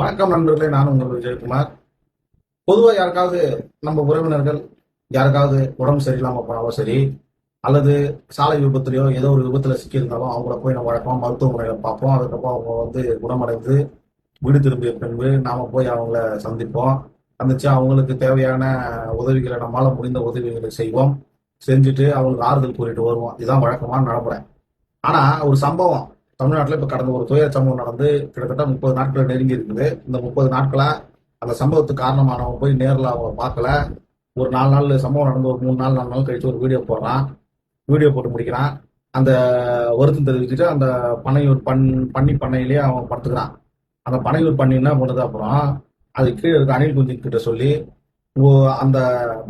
வணக்கம் நண்பர்களே நான் உங்கள் விஜயகுமார் பொதுவாக யாருக்காவது நம்ம உறவினர்கள் யாருக்காவது உடம்பு சரியில்லாம போனாலும் சரி அல்லது சாலை விபத்துலையோ ஏதோ ஒரு விபத்துல சிக்கியிருந்தாலும் அவங்கள போய் நம்ம வழக்கமாக மருத்துவமனையில பார்ப்போம். அதுக்கப்புறம் அவங்க வந்து குணமடைந்து வீடு திரும்பிய பின்பு நாம போய் அவங்கள சந்திப்போம். சந்திச்சு அவங்களுக்கு தேவையான உதவிகளை நம்மளால முடிந்த உதவிகளை செய்வோம். செஞ்சுட்டு அவங்களுக்கு ஆறுதல் கூறிட்டு வருவோம். இதுதான் வழக்கமான நடைமுறை. ஆனா ஒரு சம்பவம். தமிழ்நாட்டில் இப்போ கடந்த ஒரு துயர சம்பவம் நடந்து கிட்டத்தட்ட முப்பது நாட்கள் நெருங்கி இருக்குது. இந்த முப்பது நாட்களாக அந்த சம்பவத்துக்கு காரணமானவன் போய் நேரில் அவங்க பார்க்கல. ஒரு நாலு நாள் சம்பவம் நடந்து ஒரு மூணு நாள் நாலு நாள் கழிச்சு ஒரு வீடியோ போடுறான். வீடியோ போட்டு முடிக்கிறான். அந்த வருத்தம் தெரிவிச்சுட்டு அந்த பனையூர் பண் பண்ணி பண்ணையிலேயே அவன் படுத்துக்கிறான். அந்த பனையூர் பண்ணி என்ன பண்ணுது அப்புறம் அது கீழே இருக்க அணில் குஞ்சின் கிட்ட சொல்லி அந்த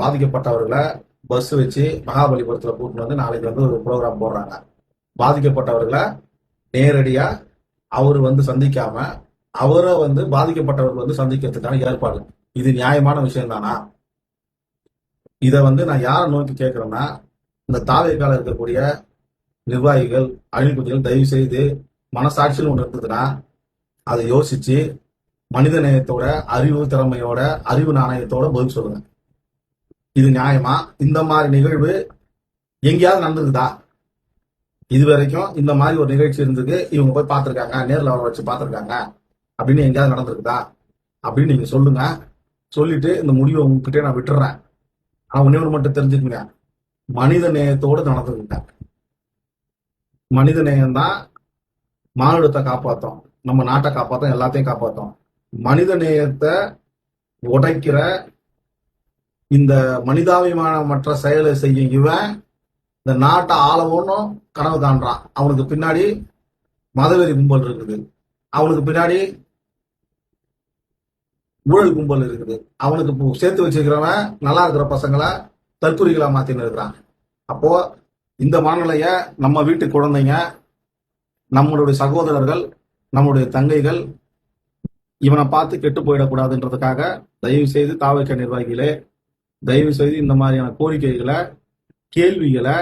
பாதிக்கப்பட்டவர்களை பஸ் வச்சு மகாபலிபுரத்தில் கூட்டிட்டு வந்து நாளைக்கு வந்து ஒரு ப்ரோக்ராம் போடுறாங்க. பாதிக்கப்பட்டவர்களை நேரடியா அவர் வந்து சந்திக்காம அவரை வந்து பாதிக்கப்பட்டவர்கள் வந்து சந்திக்கிறதுக்கான ஏற்பாடு. இது நியாயமான விஷயம் தானா இதை வந்து நான் யாரை நோக்கி கேட்கிறேன்னா இந்த தாவைக்கால இருக்கக்கூடிய நிர்வாகிகள் அணில் தயவு செய்து மனசாட்சியில் ஒன்று இருந்ததுன்னா அதை யோசிச்சு மனித நேயத்தோட அறிவு திறமையோட அறிவு நாணயத்தோட பதில் சொல்லுங்க. இது நியாயமா? இந்த மாதிரி நிகழ்வு எங்கேயாவது நடந்திருக்குதா? இது வரைக்கும் இந்த மாதிரி ஒரு நிகழ்ச்சி இருந்தது இவங்க போய் பார்த்துருக்காங்க நேரில் அவரை வச்சு பார்த்துருக்காங்க அப்படின்னு எங்கேயாவது நடந்திருக்குதா? அப்படின்னு நீங்கள் சொல்லுங்க. சொல்லிட்டு இந்த முடிவை உங்ககிட்ட நான் விட்டுறேன். ஆனால் ஒண்ணே ஒரு மட்டும் தெரிஞ்சுக்கங்க மனித நேயத்தோடு நடந்துருக்குங்க மனித நேயம் தான் மானுடத்தை காப்பாற்றும் நம்ம நாட்டை காப்பாற்றும் எல்லாத்தையும் காப்பாற்றும் மனித நேயத்தை உடைக்கிற இந்த மனிதாபிமானமற்ற செயலை செய்யும் இவன் இந்த நாட்டை ஆளவோன்னும் கனவு காண்றான். அவனுக்கு பின்னாடி மதவெறி கும்பல் இருக்குது. அவனுக்கு பின்னாடி ஊழல் கும்பல் இருக்குது. அவனுக்கு சேர்த்து வச்சிருக்கிறவன் நல்லா இருக்கிற பசங்களை தற்கொலைகளா மாத்தின்னு இருக்கிறான். அப்போ இந்த மனநிலைய நம்ம வீட்டு குழந்தைங்க நம்மளுடைய சகோதரர்கள் நம்மளுடைய தங்கைகள் இவனை பார்த்து கெட்டு போயிடக்கூடாதுன்றதுக்காக தயவு செய்து தாவக நிர்வாகிகளே தயவு செய்து இந்த மாதிரியான கோரிக்கைகளை கேள்விகளை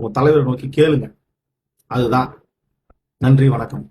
உங்க தலைவரை நோக்கி கேளுங்க. அதுதான். நன்றி வணக்கம்.